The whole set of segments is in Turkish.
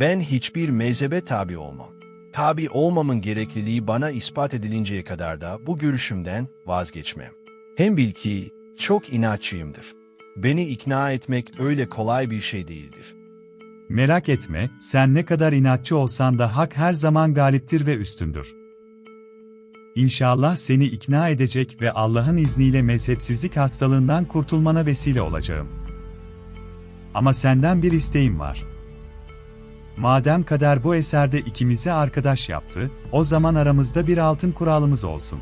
Ben hiçbir mezhebe tabi olmam. Tabi olmamın gerekliliği bana ispat edilinceye kadar da bu görüşümden vazgeçmem. Hem bil ki çok inatçıyımdır. Beni ikna etmek öyle kolay bir şey değildir. Merak etme, sen ne kadar inatçı olsan da hak her zaman galiptir ve üstündür. İnşallah seni ikna edecek ve Allah'ın izniyle mezhepsizlik hastalığından kurtulmana vesile olacağım. Ama senden bir isteğim var. Madem kader bu eserde ikimizi arkadaş yaptı, o zaman aramızda bir altın kuralımız olsun.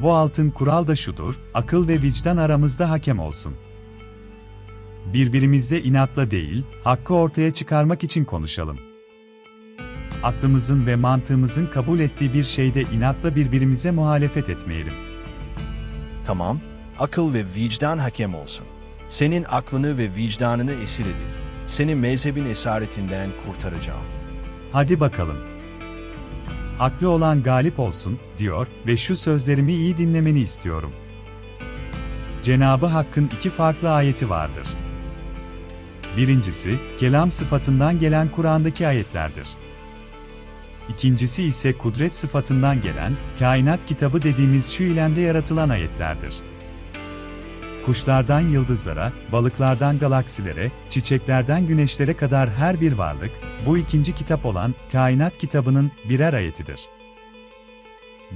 Bu altın kural da şudur, akıl ve vicdan aramızda hakem olsun. Birbirimizle inatla değil, hakkı ortaya çıkarmak için konuşalım. Aklımızın ve mantığımızın kabul ettiği bir şeyde inatla birbirimize muhalefet etmeyelim. Tamam, akıl ve vicdan hakem olsun. Senin aklını ve vicdanını esir edip, seni mezhebin esaretinden kurtaracağım. Hadi bakalım. Haklı olan galip olsun, diyor ve şu sözlerimi iyi dinlemeni istiyorum. Cenabı Hakk'ın iki farklı ayeti vardır. Birincisi, kelam sıfatından gelen Kur'an'daki ayetlerdir. İkincisi ise kudret sıfatından gelen, kainat kitabı dediğimiz şu ilemde yaratılan ayetlerdir. Kuşlardan yıldızlara, balıklardan galaksilere, çiçeklerden güneşlere kadar her bir varlık, bu ikinci kitap olan Kainat kitabının birer ayetidir.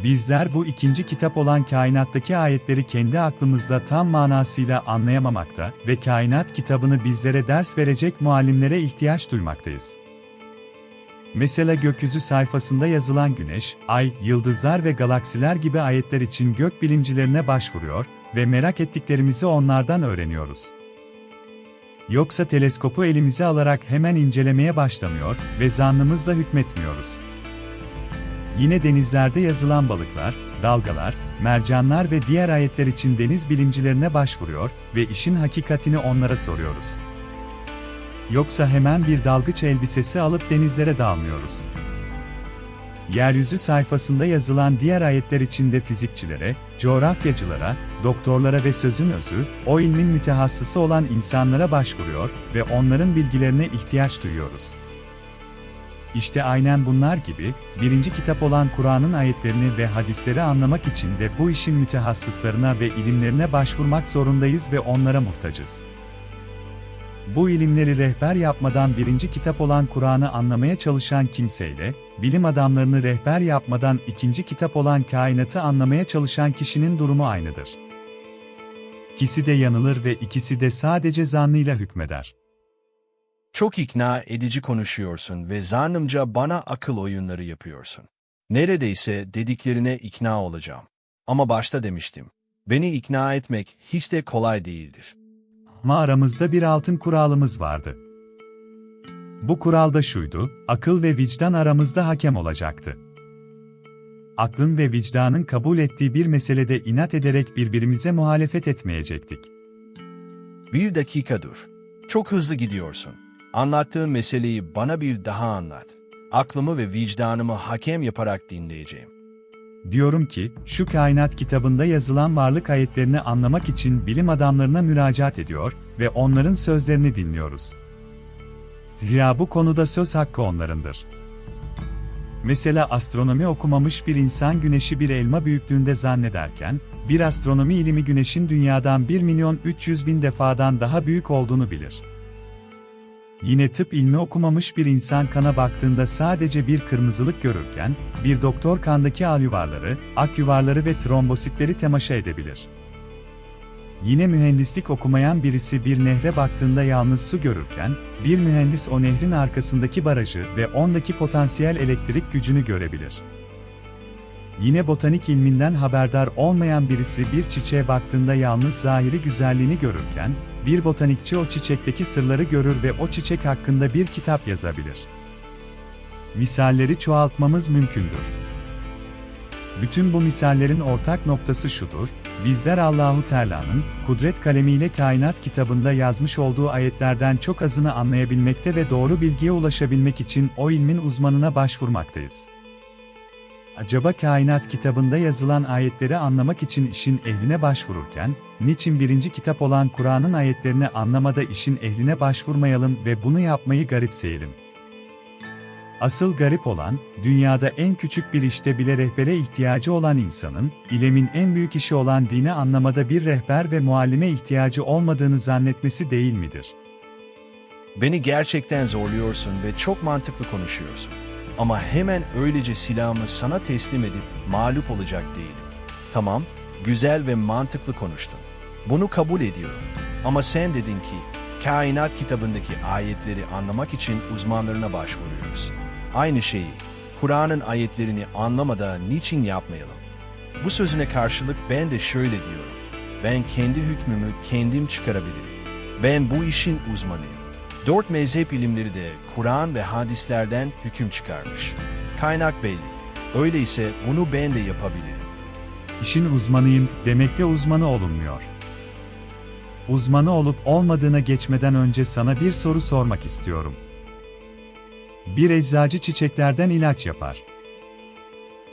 Bizler bu ikinci kitap olan kainattaki ayetleri kendi aklımızda tam manasıyla anlayamamakta ve kainat kitabını bizlere ders verecek muallimlere ihtiyaç duymaktayız. Mesela gökyüzü sayfasında yazılan güneş, ay, yıldızlar ve galaksiler gibi ayetler için gök bilimcilerine başvuruyor ve merak ettiklerimizi onlardan öğreniyoruz. Yoksa teleskopu elimize alarak hemen incelemeye başlamıyor ve zannımızla hükmetmiyoruz. Yine denizlerde yazılan balıklar, dalgalar, mercanlar ve diğer ayetler için deniz bilimcilerine başvuruyor ve işin hakikatini onlara soruyoruz. Yoksa hemen bir dalgıç elbisesi alıp denizlere dalmıyoruz. Yeryüzü sayfasında yazılan diğer ayetler içinde fizikçilere, coğrafyacılara, doktorlara ve sözün özü, o ilmin mütehassısı olan insanlara başvuruyor ve onların bilgilerine ihtiyaç duyuyoruz. İşte aynen bunlar gibi, birinci kitap olan Kur'an'ın ayetlerini ve hadisleri anlamak için de bu işin mütehassıslarına ve ilimlerine başvurmak zorundayız ve onlara muhtacız. Bu ilimleri rehber yapmadan birinci kitap olan Kur'an'ı anlamaya çalışan kimseyle, bilim adamlarını rehber yapmadan ikinci kitap olan kainatı anlamaya çalışan kişinin durumu aynıdır. İkisi de yanılır ve ikisi de sadece zannıyla hükmeder. Çok ikna edici konuşuyorsun ve zannımca bana akıl oyunları yapıyorsun. Neredeyse dediklerine ikna olacağım. Ama başta demiştim. Beni ikna etmek hiç de kolay değildir. Ama aramızda bir altın kuralımız vardı. Bu kural da şuydu, akıl ve vicdan aramızda hakem olacaktı. Aklın ve vicdanın kabul ettiği bir meselede inat ederek birbirimize muhalefet etmeyecektik. Bir dakika dur. Çok hızlı gidiyorsun. Anlattığın meseleyi bana bir daha anlat. Aklımı ve vicdanımı hakem yaparak dinleyeceğim. Diyorum ki, şu kainat kitabında yazılan varlık ayetlerini anlamak için bilim adamlarına müracaat ediyor ve onların sözlerini dinliyoruz. Zira bu konuda söz hakkı onlarındır. Mesela astronomi okumamış bir insan güneşi bir elma büyüklüğünde zannederken, bir astronomi ilimi güneşin dünyadan 1 milyon 300 bin defadan daha büyük olduğunu bilir. Yine tıp ilmi okumamış bir insan kana baktığında sadece bir kırmızılık görürken, bir doktor kandaki al yuvarları, ak yuvarları ve trombositleri temaşa edebilir. Yine mühendislik okumayan birisi bir nehre baktığında yalnız su görürken, bir mühendis o nehrin arkasındaki barajı ve ondaki potansiyel elektrik gücünü görebilir. Yine botanik ilminden haberdar olmayan birisi bir çiçeğe baktığında yalnız zahiri güzelliğini görürken, bir botanikçi o çiçekteki sırları görür ve o çiçek hakkında bir kitap yazabilir. Misalleri çoğaltmamız mümkündür. Bütün bu misallerin ortak noktası şudur, bizler Allahu Teala'nın kudret kalemiyle kainat kitabında yazmış olduğu ayetlerden çok azını anlayabilmekte ve doğru bilgiye ulaşabilmek için o ilmin uzmanına başvurmaktayız. Acaba kainat kitabında yazılan ayetleri anlamak için işin ehline başvururken, niçin birinci kitap olan Kur'an'ın ayetlerini anlamada işin ehline başvurmayalım ve bunu yapmayı garipseyelim? Asıl garip olan, dünyada en küçük bir işte bile rehbere ihtiyacı olan insanın, ilemin en büyük işi olan dini anlamada bir rehber ve muallime ihtiyacı olmadığını zannetmesi değil midir? Beni gerçekten zorluyorsun ve çok mantıklı konuşuyorsun. Ama hemen öylece silahımı sana teslim edip mağlup olacak değilim. Tamam, güzel ve mantıklı konuştun. Bunu kabul ediyorum. Ama sen dedin ki, kainat kitabındaki ayetleri anlamak için uzmanlarına başvuruyoruz. Aynı şeyi, Kur'an'ın ayetlerini anlamada niçin yapmayalım? Bu sözüne karşılık ben de şöyle diyorum. Ben kendi hükmümü kendim çıkarabilirim. Ben bu işin uzmanıyım. Dört mezhep ilimleri de Kur'an ve hadislerden hüküm çıkarmış. Kaynak belli. Öyleyse bunu ben de yapabilirim. İşin uzmanıyım demekle uzmanı olunmuyor. Uzmanı olup olmadığına geçmeden önce sana bir soru sormak istiyorum. Bir eczacı çiçeklerden ilaç yapar.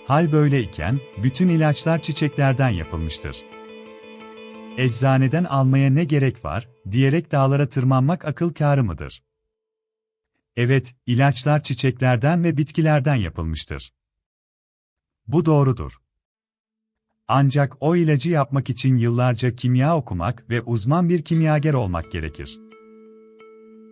Hal böyleyken, bütün ilaçlar çiçeklerden yapılmıştır. Eczaneden almaya ne gerek var, diyerek dağlara tırmanmak akıl kârı mıdır? Evet, ilaçlar çiçeklerden ve bitkilerden yapılmıştır. Bu doğrudur. Ancak o ilacı yapmak için yıllarca kimya okumak ve uzman bir kimyager olmak gerekir.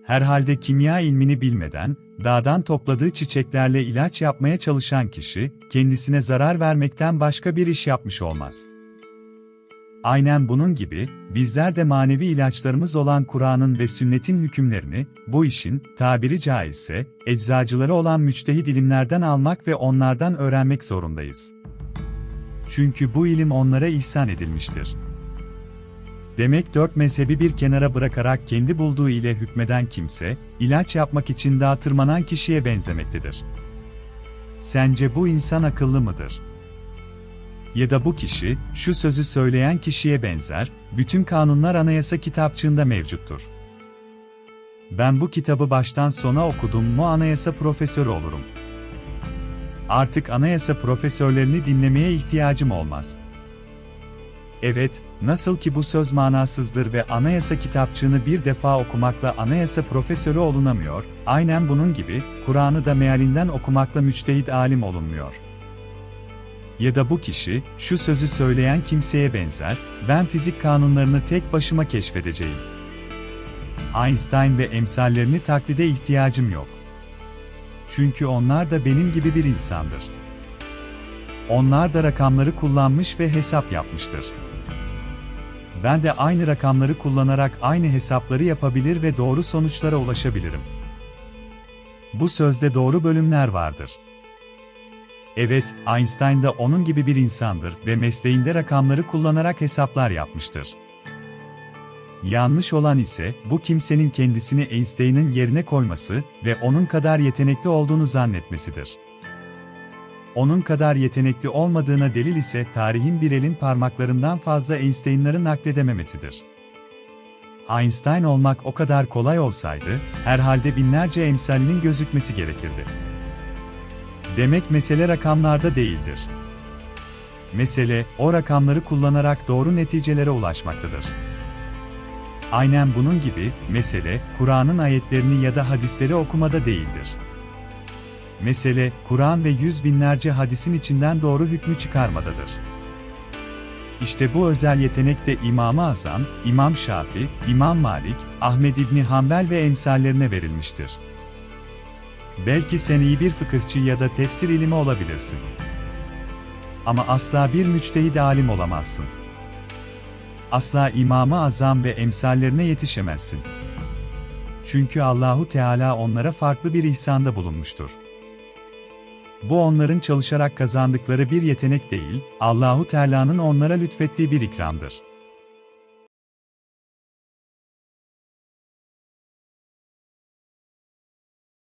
Herhalde kimya ilmini bilmeden, dağdan topladığı çiçeklerle ilaç yapmaya çalışan kişi, kendisine zarar vermekten başka bir iş yapmış olmaz. Aynen bunun gibi, bizler de manevi ilaçlarımız olan Kur'an'ın ve sünnetin hükümlerini, bu işin, tabiri caizse, eczacıları olan müçtehid ilimlerden almak ve onlardan öğrenmek zorundayız. Çünkü bu ilim onlara ihsan edilmiştir. Demek dört mezhebi bir kenara bırakarak kendi bulduğu ile hükmeden kimse, ilaç yapmak için dağa tırmanan kişiye benzemektedir. Sence bu insan akıllı mıdır? Ya da bu kişi, şu sözü söyleyen kişiye benzer, bütün kanunlar anayasa kitapçığında mevcuttur. Ben bu kitabı baştan sona okudum mu anayasa profesörü olurum. Artık anayasa profesörlerini dinlemeye ihtiyacım olmaz. Evet, nasıl ki bu söz manasızdır ve anayasa kitapçığını bir defa okumakla anayasa profesörü olunamıyor, aynen bunun gibi, Kur'an'ı da mealinden okumakla müçtehit alim olunmuyor. Ya da bu kişi, şu sözü söyleyen kimseye benzer, ben fizik kanunlarını tek başıma keşfedeceğim. Einstein ve emsallerini taklide ihtiyacım yok. Çünkü onlar da benim gibi bir insandır. Onlar da rakamları kullanmış ve hesap yapmıştır. Ben de aynı rakamları kullanarak aynı hesapları yapabilir ve doğru sonuçlara ulaşabilirim. Bu sözde doğru bölümler vardır. Evet, Einstein da onun gibi bir insandır ve mesleğinde rakamları kullanarak hesaplar yapmıştır. Yanlış olan ise bu kimsenin kendisini Einstein'ın yerine koyması ve onun kadar yetenekli olduğunu zannetmesidir. Onun kadar yetenekli olmadığına delil ise tarihin bir elin parmaklarından fazla Einstein'ları nakledememesidir. Einstein olmak o kadar kolay olsaydı, herhalde binlerce emsalinin gözükmesi gerekirdi. Demek mesele rakamlarda değildir. Mesele, o rakamları kullanarak doğru neticelere ulaşmaktadır. Aynen bunun gibi, mesele, Kur'an'ın ayetlerini ya da hadisleri okumada değildir. Mesele, Kur'an ve yüz binlerce hadisin içinden doğru hükmü çıkarmadadır. İşte bu özel yetenek de İmam-ı Azam, İmam Şafi, İmam Malik, Ahmed İbni Hanbel ve emsallerine verilmiştir. Belki sen iyi bir fıkıhçı ya da tefsir ilimi olabilirsin. Ama asla bir müçtehid alim olamazsın. Asla İmam-ı Azam ve emsallerine yetişemezsin. Çünkü Allahu Teala onlara farklı bir ihsanda bulunmuştur. Bu onların çalışarak kazandıkları bir yetenek değil, Allahu Teala'nın onlara lütfettiği bir ikramdır.